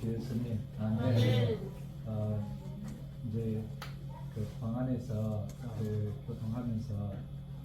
주였으니 아멘. 어, 이제 그 광안에서 그 교통하면서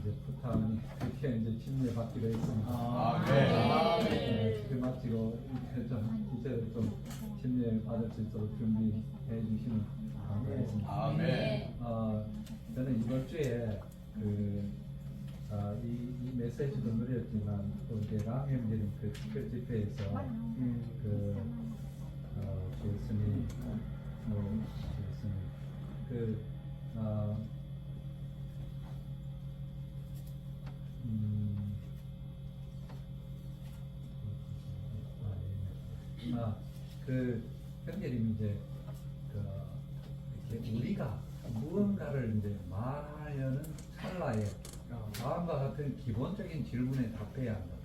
이제 부탄이 그렇게 이제 침례 받기로 했습니다. 아멘. 네, 그 마치고 이제 좀 이제 좀 침례 받을 수 있도록 준비해 주시면 감사하겠습니다. 아멘. 어, 저는 이번 주에 그, 아, 이, 이 메시지도 누렸지만 또 이제 랑형제님 그 특별 집회에서 그 어, 주였으니 뭐 주였으니 그 어, 음, 아, 그 형제님 이제 그 이렇게 우리가 무언가를 이제 말하려는 찰나에 다음과 같은 기본적인 질문에 답해야 한다.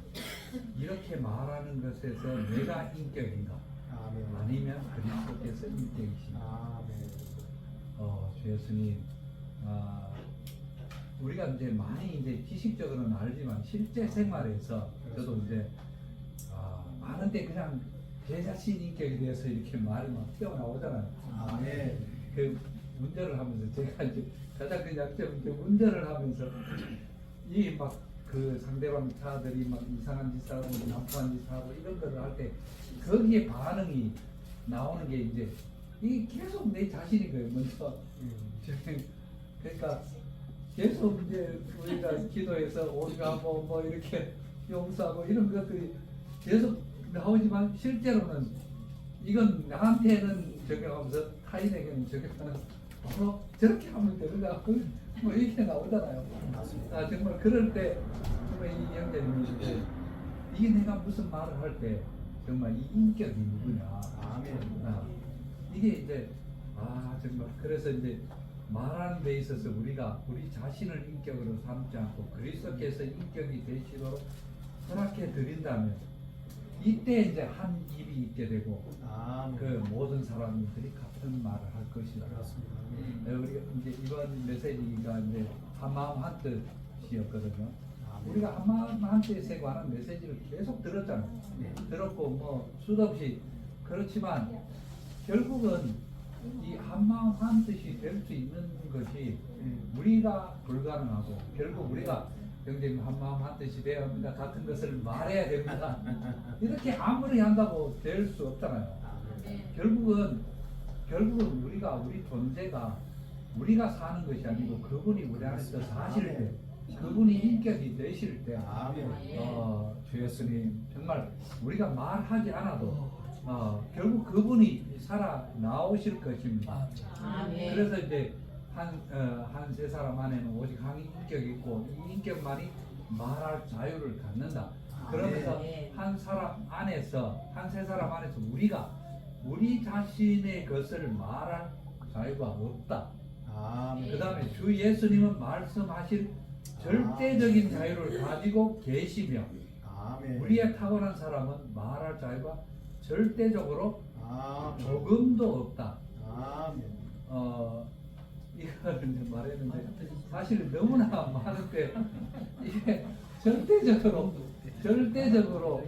이렇게 말하는 것에서 내가 인격인가? 아니면 그리스도께서 인격이신가? 어, 주 예수님, 아, 우리가 이제 많이 이제 지식적으로는 알지만 실제 생활에서 저도 이제 아, 많은데 그냥 제 자신 인격에 대해서 이렇게 말이 막 튀어나오잖아요. 그 운전을 하면서 제가 이제 가장 큰 약점은 이제 운전을 하면서 이막 그 상대방 차들이 막 이상한 짓 하고 난폭한 짓 하고 이런 거를 할 때 거기에 반응이 나오는 게 이제 이게 계속 내 자신인 거예요 먼저. 그러니까 계속 이제 우리가 기도해서 오직하고 뭐 이렇게 용서하고 이런 것들이 계속 나오지만 실제로는 이건 나한테는 적용하면서 타인에게는 적용하는 어, 저렇게 하면 되는가 뭐 이렇게 나오잖아요. 아 정말 그럴 때 정말 이 형제님이 이제 이게 내가 무슨 말을 할 때 정말 이 인격이 누구냐. 아, 이게 이제 아 정말 그래서 이제 말하는 데 있어서 우리가 우리 자신을 인격으로 삼지 않고 그리스도께서 인격이 되시도록 허락해 드린다면 이때 이제 한 입이 있게 되고 그 모든 사람들이 같은 말을 할 것이다. 네, 우리가 이제 이번 메시지가 이제 한마음 한뜻이었거든요. 우리가 한마음 한뜻에 관한 메시지를 계속 들었잖아요. 들었고 뭐 수도 없이 그렇지만 결국은 이 한마음 한뜻이 될 수 있는 것이 우리가 불가능하고 결국 우리가 형제님 한 마음 한 뜻이 되어야 합니다. 같은 것을 말해야 됩니다. 이렇게 아무리 한다고 될 수 없잖아요. 결국은 결국은 우리가 우리 존재가 우리가 사는 것이 아니고 그분이 우리 안에서 사실 때 그분이 인격이 되실 때 어, 주 예수님 정말 우리가 말하지 않아도 어, 결국 그분이 살아 나오실 것입니다. 아멘. 그래서 이제 한 어, 한세 사람 안에는 오직 한 인격이 있고 이 인격만이 말할 자유를 갖는다. 그러면서 아멘. 한 사람 안에서 한 세 사람 안에서 우리가 우리 자신의 것을 말할 자유가 없다. 그 다음에 주 예수님은 말씀하실 절대적인 자유를 가지고 계시며 우리의 타고난 사람은 말할 자유가 절대적으로 조금도 없다. 어, 이거 를 이제 말했는데 사실 너무나 많은데 이게 절대적으로 절대적으로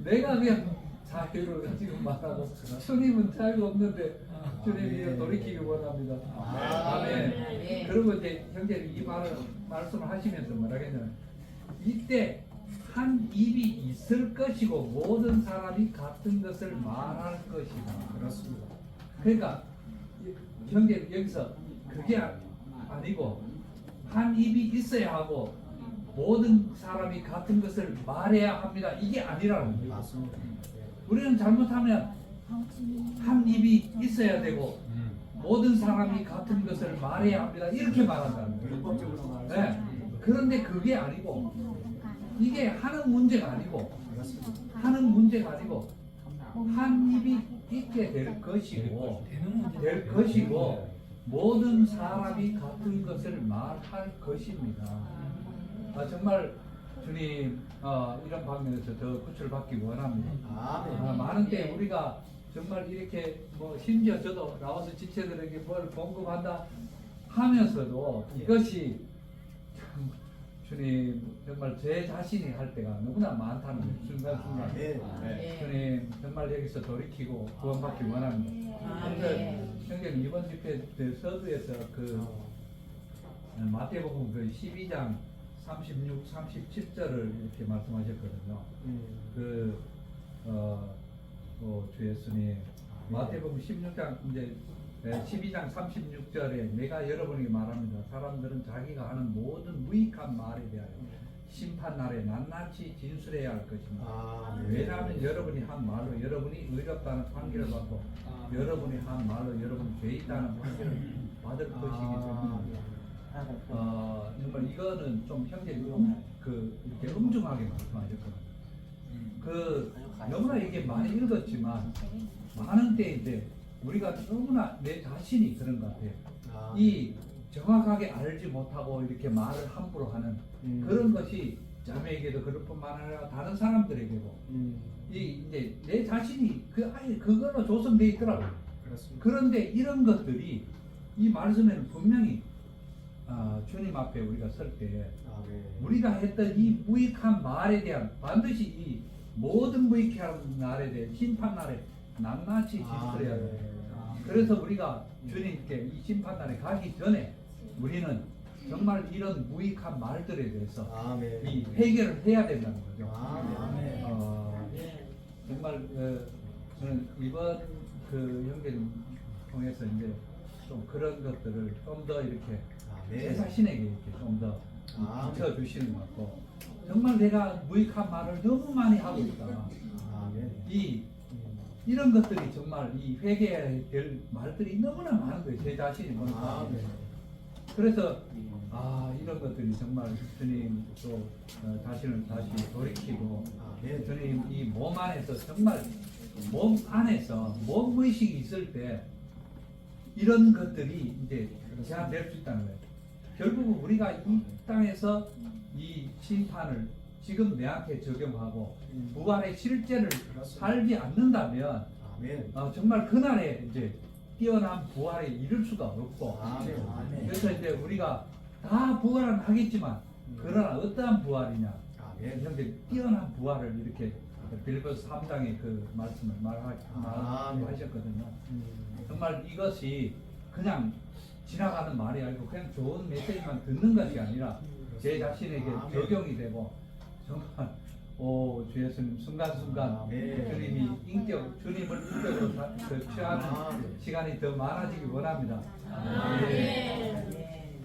내가 그냥 자유를 가지고 말하고 주님은 자유가 없는데 주님이 돌이키기 원합니다. 아멘. 아멘. 그리고 이제 형제님 이 말을 말씀을 하시면서 뭐라겠냐면 이때 한 입이 있을 것이고 모든 사람이 같은 것을 말할 것이다. 그렇습니다. 그러니까 형제 여기서 그게 아- 아니고 한 입이 있어야 하고 모든 사람이 같은 것을 말해야 합니다. 이게 아니라는 거예요. 맞습니다. 우리는 잘못하면 한 입이 있어야 되고 모든 사람이 같은 것을 말해야 합니다. 이렇게 말한다는 거예요. 네. 그런데 그게 아니고 이게 하는 문제가 아니고. 하는 문제가 아니고 한 입이 있게 될 것이고 될 것이고 모든 사람이 같은 것을 말할 것입니다. 아, 정말 주님 어, 이런 방면에서 더 구출받기 원합니다. 아멘. 아, 많은 때 우리가 정말 이렇게 뭐 심지어 저도 나와서 지체들에게 뭘 공급한다 하면서도 이것이 참 주님 정말 제 자신이 할 때가 너무나 많다는 거예요. 순간순간. 아멘. 네. 주님 정말 여기서 돌이키고 구원받기 원합니다. 아멘. 그래서 형님 이번 집회 그 서두에서 그 어, 마태복음 그 12장 36, 37절을 이렇게 말씀하셨거든요. 음. 그, 어, 어, 주 예수님, 마태복음 16장, 이제, 네, 12장 36절에 내가 여러분에게 말합니다. 사람들은 자기가 하는 모든 무익한 말에 대하여 심판 날에 낱낱이 진술해야 할 것입니다. 아, 네. 왜냐하면 여러분이 한 말로 여러분이 의롭다는 판결을 받고 여러분이 한 말로 여러분이 죄 있다는 판결을 받을 것이기 아, 때문입니다. 어, 정말 이거는 좀 형제님 음, 그 이렇게 엄중하게 말씀하셨거든요. 그 너무나 이게 많이 읽었지만 많은 때 이제 우리가 너무나 내 자신이 그런 것 같아요. 아, 이 정확하게 알지 못하고 이렇게 말을 함부로 하는 음. 그런 것이 자매에게도 그럴 뿐만 아니라 다른 사람들에게도 음. 이 이제 내 자신이 그 아예 그걸로 조성돼 있더라고요. 그렇습니다. 그런데 이런 것들이 이 말씀에는 분명히 아, 주님 앞에 우리가 설때 아, 네. 우리가 했던 이 무익한 말에 대한 반드시 이 모든 무익한 말에 대한 심판 날에 낱낱이 아, 네. 돼요. 아, 그래서 우리가 주님께 이 심판 날에 가기 전에 우리는 정말 이런 무익한 말들에 대해서 아멘. 이 해결을 해야 된다는 거죠. 아멘. 어, 정말 어, 저는 이번 그 연기를 통해서 이제 좀 그런 것들을 좀 더 이렇게 제 아멘. 자신에게 이렇게 좀더 아멘. 붙여주시는 것 같고 정말 내가 무익한 말을 너무 많이 하고 있다. 아멘. 이 음. 이런 것들이 정말 이 회개해야 될 말들이 너무나 많은 거예요. 제 자신이 보니까. 아멘. 그래서 아 이런 것들이 정말 주님 또 어, 자신을 다시 돌이키고 아멘. 주님 이 몸 안에서 정말 몸 안에서 몸 의식이 있을 때 이런 것들이 이제 제한될 수 있다는 거예요. 결국은 우리가 이 땅에서 이 심판을 지금 내한테 적용하고 부활의 실제를 살지 않는다면 아멘. 어, 정말 그날에 이제 뛰어난 부활에 이를 수가 없고 아멘. 아멘. 그래서 이제 우리가 다 부활은 하겠지만 그러나 어떠한 부활이냐. 이렇게 뛰어난 부활을 이렇게 빌보스 3장의 그 말씀을 말하. 말하셨거든요. 음. 정말 이것이 그냥 지나가는 말이 아니고 그냥 좋은 메시지만 듣는 것이 아니라 제 자신에게. 적용이 되고 정말 오, 주 예수님 순간순간 아멘. 주님이 인격, 주님을 인격으로 다- 그 취하는 아멘. 시간이 더 많아지기 원합니다. 아멘. 네.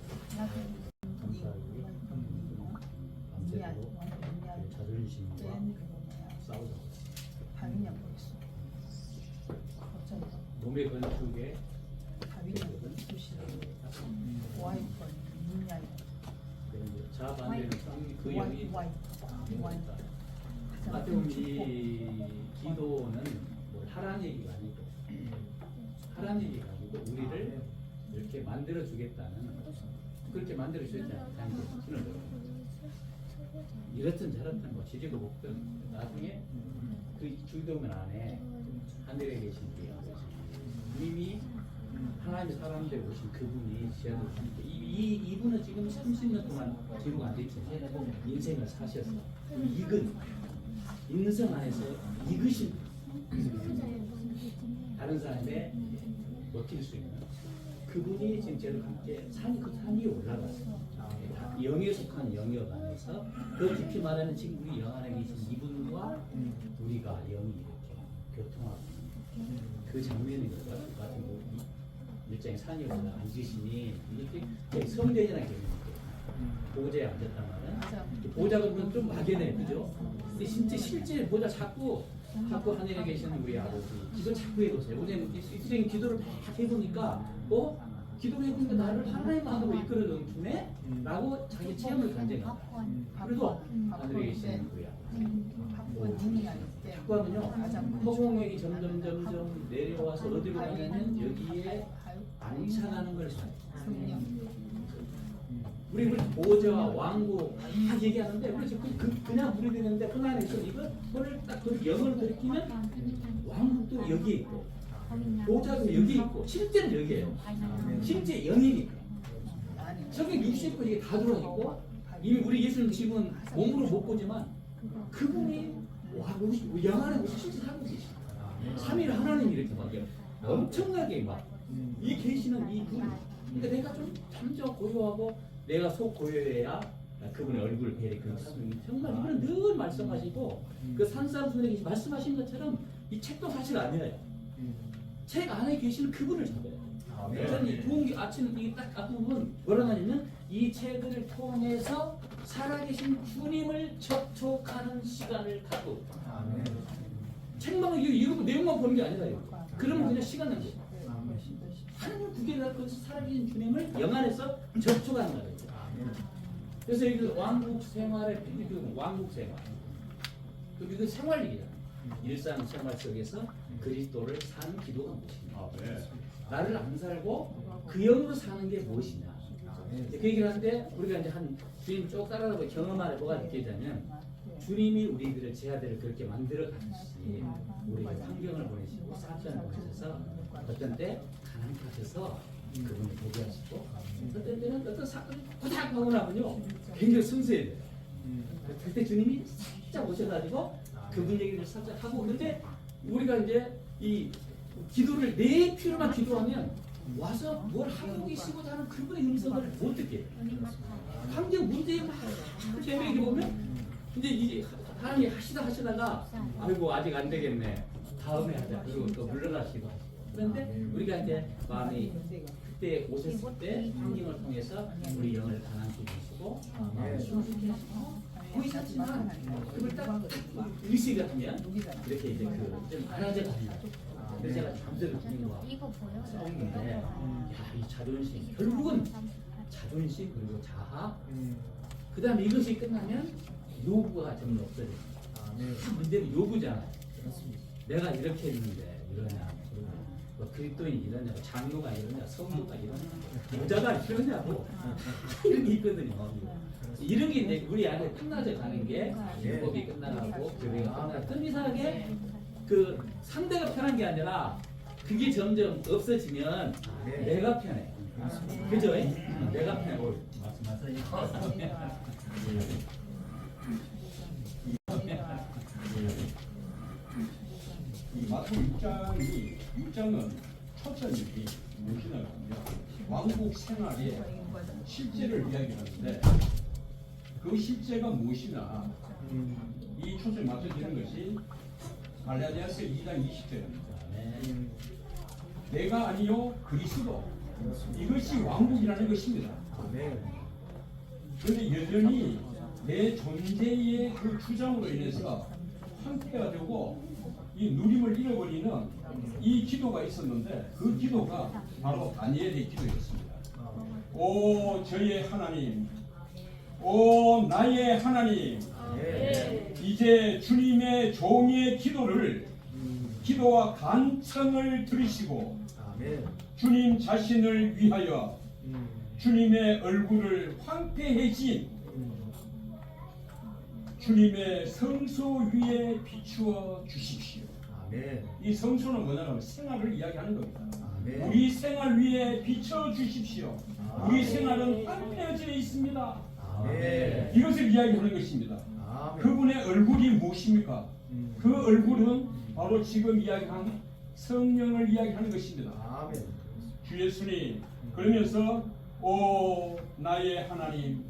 하라는 얘기가 아니고 하라는 얘기가 아니고 우리를 이렇게 만들어 주겠다는 그렇게 만들어 주셨잖아요. 당신을 이렇든 저렇든 뭐 지지고 볶든 나중에 그 주도면 안에 하늘에 계신 분 이미 하나님의 사람 되고 오신 그분이 함께 이, 이, 이분은 지금 30년 동안 뒤로가 안 됐죠. 인생을 사셔서 익은 인생 안에서 익으신 다른 사람의 버틸 수 있는 그분이 지금 저를 함께 산이 그 산이 올라갔어요. 다 영에 속한 영역 안에서 그 깊이 말하는 지금 우리 영 안에 계신 이분과 우리가 영이 이렇게 교통하고 있는 그 장면인 것 같은 거. 일장에 산이 올라 앉으시니 이렇게 거의 성전이라는 개념이에요. 보좌에 앉았단 말은 보좌가 보면 좀 막연해, 그죠? 근데 진짜 실제 보좌 자꾸 자꾸 하늘에 계시는 우리 아버지 기도 자꾸 해보세요. 오늘 이생 기도를 막 해보니까 어 기도를 해보니까 나를 하나님 안으로 이끌어 넘기네? 라고 자기 체험을 간증한다. 그래도 하늘에 계시는 우리 아버지. 자꾸 하면요 허공이 점점 점점 내려와서 어디로 가냐면 여기에 안착하는 걸 사요. 우리 우리 보좌와 왕국 다 얘기하는데 우리 지금 그, 그냥 우리 되는데 그 안에서 이거 그걸 딱그 영을 들키면 왕국도 여기에 있고 보좌도 여기 있고 실제는 여기에요. 실제 영이니까. 육신고 이게 다 들어있고 이미 우리 예수님 지금은 몸으로 못 보지만 그분이 와 우리 영 안에 우리 실제 살고 계십니다. 삼일 하나님 이렇게 막 엄청나게 막 이 계시는 이 눈. 그러니까 내가 좀 잠저 고요하고 내가 속 고요해야 그분의 얼굴을 뵈리 그 사람이 정말 이분은 늘 말씀하시고 그 산사람 분에게 말씀하신 것처럼 이 책도 사실 아니에요. 책 안에 계시는 그분을 잡아요. 저는 이 부흥기 아침 이딱 앞부분 뭐라고 하냐면 이 책을 통해서 살아계신 주님을 접촉하는 시간을 갖고 책만 이거 내용만 보는 게 아니라요. 그러면 그냥 시간 낭비. 하나님 그 살아계신 주님을 영 안에서 접촉하는 거예요. 그래서 이 왕국 생활의 그 왕국 생활. 그그 생활 얘기잖아. 일상 생활 속에서 그리스도를 사는 기도가 무엇이냐. 나를 안 살고 그 영으로 사는 게 무엇이냐. 그 얘기를 하는데 우리가 이제 한 주님 쭉 따라가고 경험 안에 뭐가 느껴지냐면 주님이 우리들을 제 아들을 그렇게 만들어 가듯이 우리가 환경을 보내시고 사천을 보내셔서 어떤 때 가난 탓에서 그분을 보게 하시고 어떤 때는 어떤 사건이 고작 하고 나면요 굉장히 순수해져요. 그때 주님이 살짝 오셔가지고 그분 얘기를 살짝 하고 근데 우리가 이제 이 기도를 내 필요만 기도하면 와서 뭘 하고 계시고 하는 그분의 음성을 못 듣게. 환경 문제에 막 재미있게 보면 이제 이제 하나님이 하시다 하시다가 아이고 아직 안 되겠네. 다음에 하자. 그리고 또 물러나시고 하시고 그런데 우리가 이제 마음이 그때 오셨을 때 환경을 통해서 우리 영을 가난케 해주시고 마음을 순수케 하시고 보이셨지만 그걸 딱 의식을 하면 이렇게 이제 그좀 안아져 가는 그래서 제가 잠들을 드리는 거 이거 보여? 싸우는데 야 이 자존심. 결국은 자존심 그리고 자아. 그 다음에 이것이 끝나면 요구가 점점 없어져요. 참 문제는 요구잖아요. 내가 이렇게 했는데 이러냐 뭐 그리스도인이 이러냐 장로가 이러냐 성도가 이러냐 여자가 이러냐고. 이런 게 있거든요 이런 게 이제 우리 안에 끝나져 가는 게. 율법이 끝나가고 교회가 끝나고. 좀 이상하게 그 상대가 편한 게 아니라 그게 점점 없어지면 내가 편해. 그죠? 내가 편해. 오, 말씀하세요 이 마태 6장이 6장은 초점이 무엇이냐면 왕국 생활의 실제를 이야기하는데 그 실제가 무엇이냐? 이 초점이 맞춰지는 것이 갈라디아서 2장 20절입니다. 내가 아니요 그리스도. 이것이 왕국이라는 것입니다. 그런데 여전히 내 존재의 그 주장으로 인해서 황폐가 되고 이 누림을 잃어버리는 이 기도가 있었는데 그 기도가 바로 다니엘의 기도였습니다. 오 저의 하나님, 오 나의 하나님, 이제 주님의 종의 기도를 기도와 간청을 들으시고 주님 자신을 위하여 주님의 얼굴을 황폐해진 주님의 성소 위에 비추어 주십시오. 이 성소는 뭐냐면 생활을 이야기하는 겁니다. 우리 생활 위에 비춰 주십시오. 우리 생활은 황폐해져 있습니다. 이것을 이야기하는 것입니다. 그분의 얼굴이 무엇입니까? 그 얼굴은 바로 지금 이야기한 성령을 이야기하는 것입니다. 주 예수님 그러면서 오 나의 하나님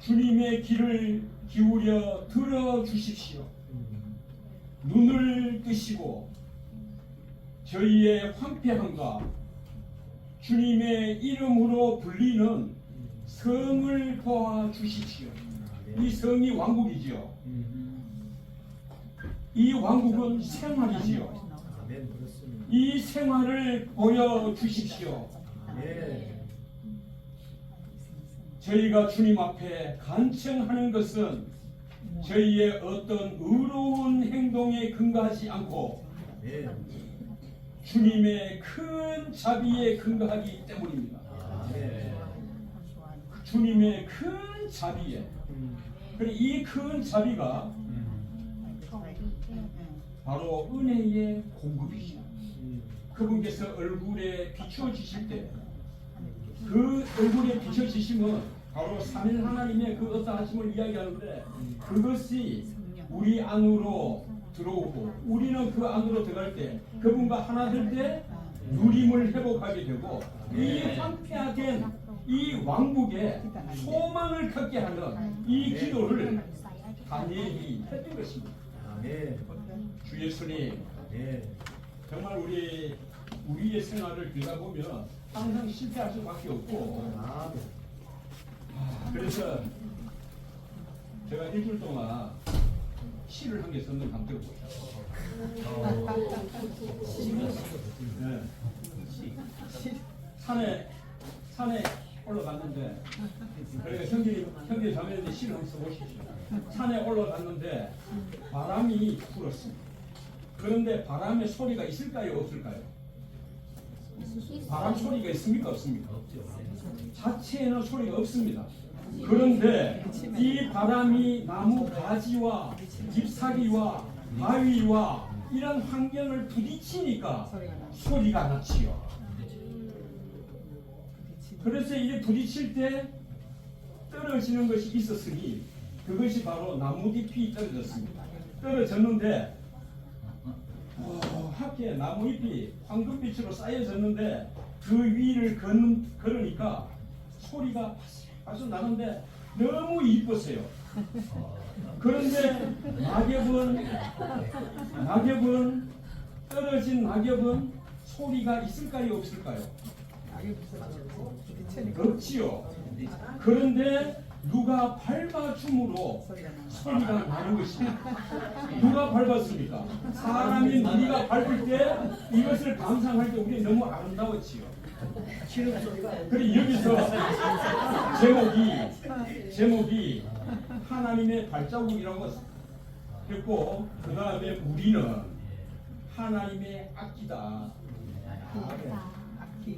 주님의 귀를 기울여 들어 주십시오. 눈을 뜨시고 저희의 황폐함과 주님의 이름으로 불리는 성을 도와 주십시오. 이 성이 왕국이지요. 이 왕국은 생활이지요. 이 생활을 보여 주십시오. 저희가 주님 앞에 간청하는 것은 저희의 어떤 의로운 행동에 근거하지 않고 주님의 큰 자비에 근거하기 때문입니다. 주님의 큰 자비에 이큰 자비가 바로 은혜의 공급이죠. 그분께서 얼굴에 비추어 주실 때 그 얼굴에 비춰지심은 바로 삼일 하나님의 그 어떠하심을 이야기하는데 그것이 우리 안으로 들어오고 우리는 그 안으로 들어갈 때 그분과 하나 될 때 누림을 회복하게 되고 이 황폐화된 이 왕국에 소망을 갖게 하는 이 기도를 다니엘이 했던 것입니다. 아멘. 주 예수님. 네. 정말 우리 우리의 생활을 들다 보면 항상 실패할 수밖에 없고. 아, 그래서 제가 일주일 동안 시를 한 개 썼는 감독을 보셨어요. 네. 산에 산에 올라갔는데 그러니까 형제 형제 자매인데 시를 한번 써보십시오. 산에 올라갔는데 바람이 불었습니다. 그런데 바람의 소리가 있을까요, 없을까요? 바람 소리가 있습니까, 없습니까? 자체에는 소리가 없습니다. 그런데 이 바람이 나무 가지와 잎사귀와 바위와 이런 환경을 부딪히니까 소리가 나지요. 그래서 이게 부딪힐 때 떨어지는 것이 있었으니 그것이 바로 나무 잎이 떨어졌습니다. 떨어졌는데 어, 학교에 나무잎이 황금빛으로 쌓여졌는데 그 위를 건, 걸으니까 소리가 파슬파슬 나는데 너무 이뻤어요. 그런데 낙엽은 낙엽은 떨어진 낙엽은 소리가 있을까요 없을까요? 없지요. 그런데 누가 밟아줌으로 소리가 나는 것입니다. 누가 밟았습니까? 사람인 우리가 밟을 때 이것을 감상할 때 우리 너무 아름다웠지요. 그래 여기서 제목이 제목이 하나님의 발자국이라고 했고 그 다음에 우리는 하나님의 악기다.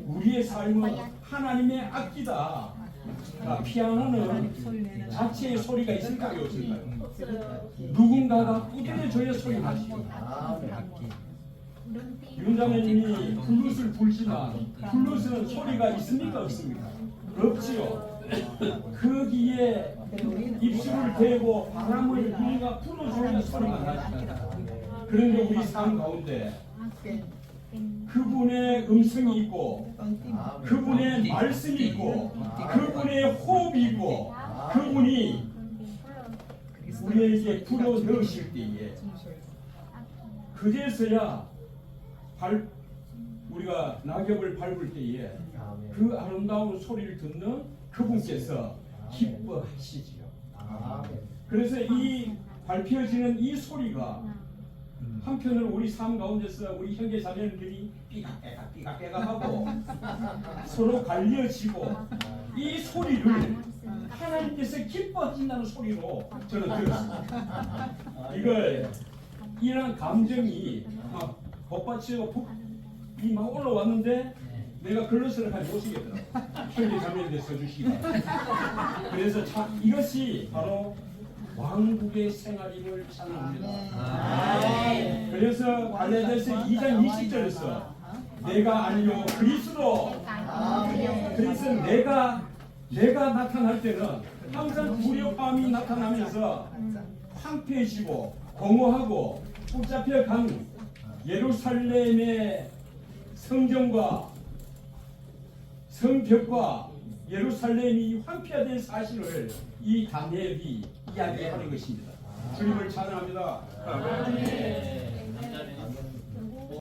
우리의 삶은 하나님의 악기다. 자, 피아노는 자체의 소리가 있을까요, 없을까요? 없어요. 누군가가 꾸준해줘야 소리 나시죠. 아멘. 윤자매님이 플룻을 불지만 플룻은 소리가 있습니까, 없습니까? 없지요. 거기에 입술을 대고 바람을 우리가 불어줘야 소리가 나시잖아요. 그런데 우리 삶 가운데 그분의 음성이 있고 그분의 말씀이 있고 그분의 호흡이 있고 그분이 우리에게 불어 넣으실 때에 그제서야 발 우리가 낙엽을 밟을 때에. 그 아름다운 소리를 듣는 그분께서 기뻐하시지요. 아멘. 그래서 이 밟혀지는 이 소리가 한편으로 우리 삶 가운데서 우리 형제 자매들이 삐각빼각 삐각빼각 하고 서로 갈려지고 이 소리를 하나님께서 기뻐하신다는 소리로 저는 들었습니다. 이걸 이런 감정이 막 복받치고 이막 올라왔는데 내가 글로스를 한 못쓰겠더라고 형제 자매들에 써주시기 바랍니다. 그래서 참 이것이 바로 왕국의 생활임을 찬양합니다. 그래서 갈라디아서 2장 20절에서 내가 아니요 그리스도 그래서 내가 내가 나타날 때는 항상 불협함이 나타나면서 황폐해지고 공허하고 붙잡혀 간 예루살렘의 성전과 성벽과 예루살렘이 황폐화된 사실을 이 다니엘이 이야기하는 것입니다. 주님을 찬양합니다. 아멘.